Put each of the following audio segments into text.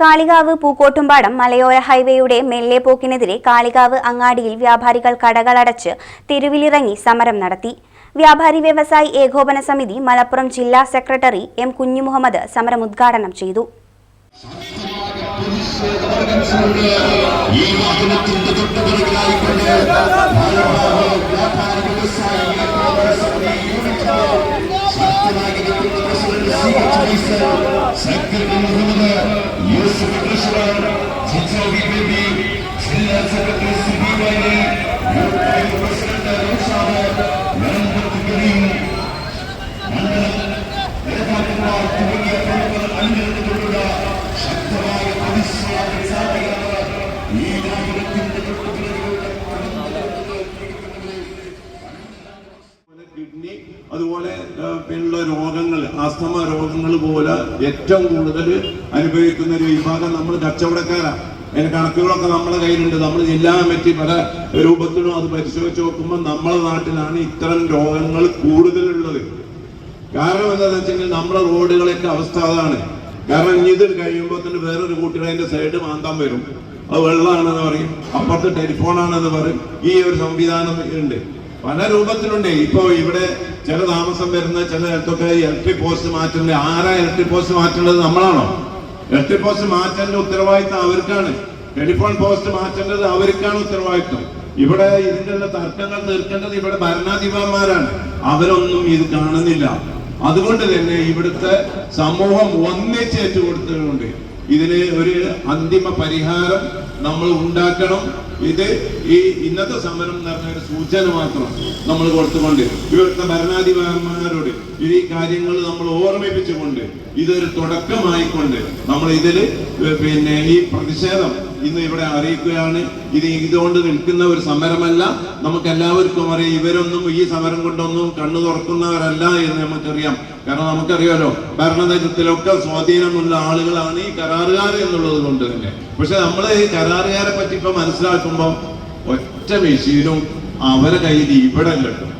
കാളികാവ് പൂക്കോട്ടുംപാടം മലയോര ഹൈവേയുടെ മെല്ലെ പോക്കിനെതിരെ കാളികാവ് അങ്ങാടിയിൽ വ്യാപാരികൾ കടകളടച്ച് തെരുവിലിറങ്ങി സമരം നടത്തി. വ്യാപാരി വ്യവസായി ഏകോപന സമിതി മലപ്പുറം ജില്ലാ സെക്രട്ടറി എം കുഞ്ഞുമുഹമ്മദ് സമരം ഉദ്ഘാടനം ചെയ്തു. വാഹനത്തിന്റെ തൊട്ടുപിറകിലായിക്കൊണ്ട് വ്യാപാരി വ്യവസായി കോൺഗ്രസ് സമിതി യൂണിറ്റിന്റെ ശക്തനായി നിൽക്കുന്ന പ്രസിഡന്റ് സി എച്ച് ഐസൽ, സെക്രട്ടറി മുഹമ്മദ് യൂസഫ് ട്രഷറർ ജിജോബി ബേബി ജില്ലാ secretary Siby വൈലി youth league president Roshad Nilambur Kareem മണ്ഡലം നേതാക്കന്മാർ തുടങ്ങിയ പ്രമുഖർ അണിനിരന്നിട്ടുള്ള ശക്തമായ പ്രതിഷേധ സാധിക്കുന്നത് ഈ വാഹനത്തിന്റെ തൊട്ടുപിറകിലൂടെ കിഡ്നി അതുപോലെ പിന്നെയുള്ള രോഗങ്ങൾ ആസ്തമ രോഗങ്ങൾ പോലെ ഏറ്റവും കൂടുതൽ അനുഭവിക്കുന്ന ഒരു വിഭാഗം നമ്മൾ കച്ചവടക്കാരാണ് അതിന്റെ കണക്കുകളൊക്കെ നമ്മുടെ കയ്യിലുണ്ട്. നമ്മൾ ജില്ലാ കമ്മിറ്റി പല രൂപത്തിലും അത് പരിശോധിച്ച് നോക്കുമ്പോൾ നമ്മുടെ നാട്ടിലാണ് ഇത്തരം രോഗങ്ങൾ കൂടുതലുള്ളത്. കാരണം എന്താണെന്ന് വെച്ചാൽ നമ്മുടെ റോഡുകളൊക്കെ അവസ്ഥ അതാണ്. കാരണം ഇനി ഇത് കഴിയുമ്പോൾ തന്നെ വേറൊരു കൂട്ടിയുടെ സൈഡ് മാന്താൻ വരും. അത് വെള്ളമാണെന്ന് പറയും. അപ്പുറത്ത് ടെലിഫോണാണെന്ന് പറയും. ഈ ഒരു സംവിധാനം ഉണ്ട്. പല രൂപത്തിലുണ്ട്. ഇപ്പൊ ഇവിടെ ചില താമസം വരുന്ന ചില ഇടത്തൊക്കെ ഇലക്ട്രിക് പോസ്റ്റ് മാറ്റുന്നത് ആരാ ഇലക്ട്രിക് പോസ്റ്റ് മാറ്റേണ്ടത് നമ്മളാണോ? ഇലക്ട്രിക് പോസ്റ്റ് മാറ്റേണ്ട ഉത്തരവാദിത്തം അവർക്കാണ്. ടെലിഫോൺ പോസ്റ്റ് മാറ്റേണ്ടത് അവർക്കാണ് ഉത്തരവാദിത്തം ഇവിടെ ഇതിന്റെ തർക്കങ്ങൾ തീർക്കേണ്ടത് ഇവിടെ ഭരണാധിപന്മാരാണ്. അവരൊന്നും ഇത് കാണുന്നില്ല. അതുകൊണ്ട് തന്നെ ഇവിടുത്തെ സമൂഹം ഒന്നിച്ചേറ്റുകൊടുത്തുകൊണ്ട് ഇതിന് ഒരു അന്തിമ പരിഹാരം നമ്മൾ ഉണ്ടാക്കണം. ഇത് ഈ ഇന്നത്തെ സമരം എന്ന് പറഞ്ഞ ഒരു സൂചന മാത്രം നമ്മൾ കൊടുത്തുകൊണ്ട്. ഇവിടുത്തെ ഭരണാധിപന്മാരോട് ഈ കാര്യങ്ങൾ നമ്മൾ ഓർമ്മിപ്പിച്ചുകൊണ്ട് ഇതൊരു തുടക്കമായിക്കൊണ്ട് നമ്മൾ ഇതിൽ പിന്നെ ഈ പ്രതിഷേധം ഇന്ന് ഇവിടെ അറിയിക്കുകയാണ്. ഇത് ഇതുകൊണ്ട് നിൽക്കുന്ന ഒരു സമരമല്ല. നമുക്ക് എല്ലാവർക്കും അറിയാം ഇവരൊന്നും ഈ സമരം കൊണ്ടൊന്നും കണ്ണു തുറക്കുന്നവരല്ല എന്ന് നമുക്കറിയാം. കാരണം നമുക്കറിയാലോ ഭരണനേതൃത്വത്തിലൊക്കെ സ്വാധീനമുള്ള ആളുകളാണ് ഈ കരാറുകാർ എന്നുള്ളത് കൊണ്ട് തന്നെ. പക്ഷെ നമ്മൾ ഈ കരാറുകാരെ പറ്റി ഇപ്പൊ മനസ്സിലാക്കുമ്പോൾ ഒറ്റ മെഷീനും അവരെ കയ്യിൽ ഇവിടെ കിട്ടും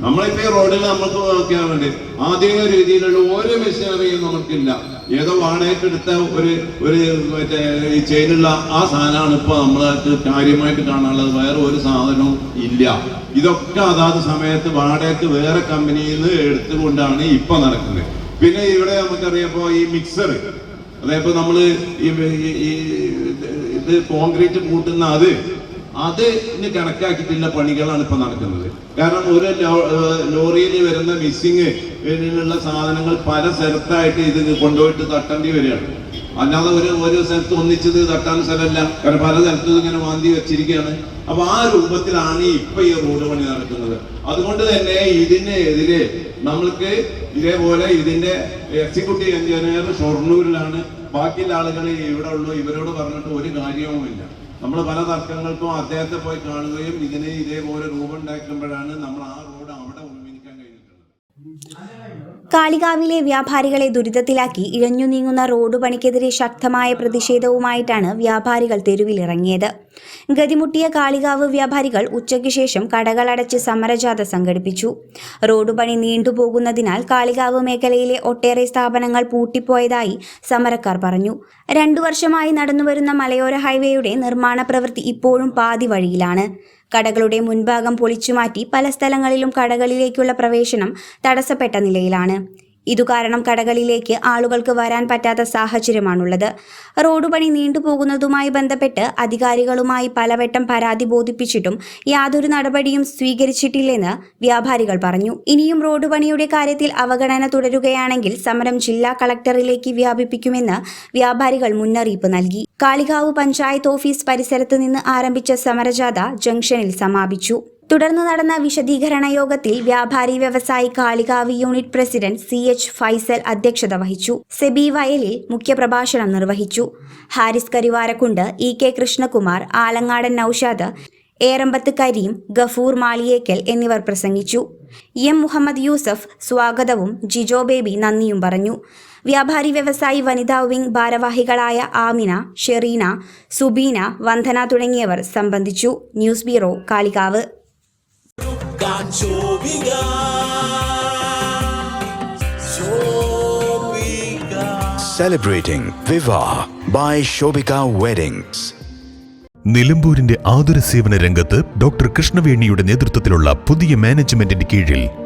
നമ്മളിപ്പോ ഈ റോഡിൽ നമുക്ക് നോക്കിയാൽ വേണ്ടി ആധുനിക രീതിയിലുള്ള ഒരു മെഷീനറിയും നമുക്കില്ല ഏതോ വാടകയ്ക്ക് എടുത്ത ഒരു ഒരു മറ്റേ ഈ ചെയിനുള്ള ആ സാധനമാണ് ഇപ്പൊ നമ്മളായിട്ട് കാര്യമായിട്ട് കാണാനുള്ളത്. വേറെ ഒരു സാധനവും ഇല്ല. ഇതൊക്കെ അതാത് സമയത്ത് വാടകയ്ക്ക് വേറെ കമ്പനിയിൽ നിന്ന് എടുത്തുകൊണ്ടാണ് ഇപ്പൊ നടക്കുന്നത്. പിന്നെ ഇവിടെ നമുക്കറിയപ്പോ ഈ മിക്സർ അതായത് ഈ- ഈ ഇത് കോൺക്രീറ്റ് കൂട്ടുന്ന അത് അത് ഇനി കണക്കാക്കിയിട്ടുള്ള പണികളാണ് ഇപ്പൊ നടക്കുന്നത്. കാരണം ഒരു ലോറിയിൽ വരുന്ന മിസ്സിങ് ഉള്ള സാധനങ്ങൾ പല സ്ഥലത്തായിട്ട് ഇത് കൊണ്ടുപോയിട്ട് തട്ടേണ്ടി വരികയാണ്. അല്ലാതെ ഒരു ഓരോ സ്ഥലത്ത് ഒന്നിച്ചത് തട്ടാൻ സ്ഥലമല്ല. കാരണം പല സ്ഥലത്തും ഇങ്ങനെ മാന്തി വെച്ചിരിക്കുകയാണ്. അപ്പൊ ആ രൂപത്തിലാണ് ഇപ്പൊ ഈ റോഡ് പണി നടക്കുന്നത്. അതുകൊണ്ട് തന്നെ ഇതിനെതിരെ നമ്മൾക്ക് ഇതേപോലെ ഇതിന്റെ എക്സിക്യൂട്ടീവ് എഞ്ചിനീയർ ഷൊർണൂരിലാണ്. ബാക്കിയുള്ള ആളുകൾ ഇവിടെ ഉള്ളൂ. ഇവരോട് പറഞ്ഞിട്ട് ഒരു കാര്യവുമില്ല. നമ്മൾ പല തർക്കങ്ങൾക്കും അദ്ദേഹത്തെ പോയി കാണുകയും ഇതിനെ ഇതേപോലെ രൂപം ഉണ്ടാക്കുമ്പോഴാണ് നമ്മൾ ആ റോഡ് അവിടെ ഉന്നമിക്കാൻ കഴിഞ്ഞിട്ടുള്ളത്. കാളികാവിലെ വ്യാപാരികളെ ദുരിതത്തിലാക്കി ഇഴഞ്ഞു നീങ്ങുന്ന റോഡ് പണിക്കെതിരെ ശക്തമായ പ്രതിഷേധവുമായിട്ടാണ് വ്യാപാരികൾ തെരുവിലിറങ്ങിയത്. ഗതിമുട്ടിയ കാളികാവ് വ്യാപാരികൾ ഉച്ചയ്ക്ക് ശേഷം കടകളടച്ച് സമരജാഥ സംഘടിപ്പിച്ചു. റോഡ് പണി നീണ്ടുപോകുന്നതിനാൽ കാളികാവ് മേഖലയിലെ ഒട്ടേറെ സ്ഥാപനങ്ങൾ പൂട്ടിപ്പോയതായി സമരക്കാർ പറഞ്ഞു. രണ്ടു വർഷമായി നടന്നുവരുന്ന മലയോര ഹൈവേയുടെ നിർമ്മാണ പ്രവൃത്തി ഇപ്പോഴും പാതി വഴിയിലാണ്. കടകളുടെ മുൻഭാഗം പൊളിച്ചുമാറ്റി പല സ്ഥലങ്ങളിലും കടകളിലേക്കുള്ള പ്രവേശനം തടസ്സപ്പെട്ട നിലയിലാണ്. ഇതുകാരണം കടകളിലേക്ക് ആളുകൾക്ക് വരാൻ പറ്റാത്ത സാഹചര്യമാണുള്ളത്. റോഡ് പണി നീണ്ടുപോകുന്നതുമായി ബന്ധപ്പെട്ട് അധികാരികളുമായി പലവട്ടം പരാതി ബോധിപ്പിച്ചിട്ടും യാതൊരു നടപടിയും സ്വീകരിച്ചിട്ടില്ലെന്ന് വ്യാപാരികൾ പറഞ്ഞു. ഇനിയും റോഡ് പണിയുടെ കാര്യത്തിൽ അവഗണന തുടരുകയാണെങ്കിൽ സമരം ജില്ലാ കളക്ടറിലേക്ക് വ്യാപിപ്പിക്കുമെന്ന് വ്യാപാരികൾ മുന്നറിയിപ്പ് നൽകി. കാളികാവ് പഞ്ചായത്ത് ഓഫീസ് പരിസരത്ത് നിന്ന് ആരംഭിച്ച സമരജാഥ ജംഗ്ഷനിൽ സമാപിച്ചു. തുടർന്ന് നടന്ന വിശദീകരണ യോഗത്തിൽ വ്യാപാരി വ്യവസായി Kalikavu unit president C H Faisal അധ്യക്ഷത വഹിച്ചു. സെബി വയലിൽ മുഖ്യപ്രഭാഷണം നിർവഹിച്ചു. ഹാരിസ് കരിവാരക്കുണ്ട് ഇ കെ കൃഷ്ണകുമാർ ആലങ്ങാടൻ നൌഷാദ് ഏറമ്പത്ത് കരീം ഗഫൂർ മാളിയേക്കൽ എന്നിവർ പ്രസംഗിച്ചു. എം മുഹമ്മദ് യൂസഫ് സ്വാഗതവും ജിജോ ബേബി നന്ദിയും പറഞ്ഞു. വ്യാപാരി വ്യവസായി വനിതാ വിംഗ് ഭാരവാഹികളായ ആമിന ഷെറീന സുബീന വന്ദന തുടങ്ങിയവർ സംബന്ധിച്ചു news bureau Kalikavu can by Shobhika Weddings. നിലമ്പൂരിന്റെ ആതുര സേവന രംഗത്ത് ഡോക്ടർ കൃഷ്ണവേണിയുടെ നേതൃത്വത്തിലുള്ള പുതിയ മാനേജ്മെന്റിന്റെ കീഴിൽ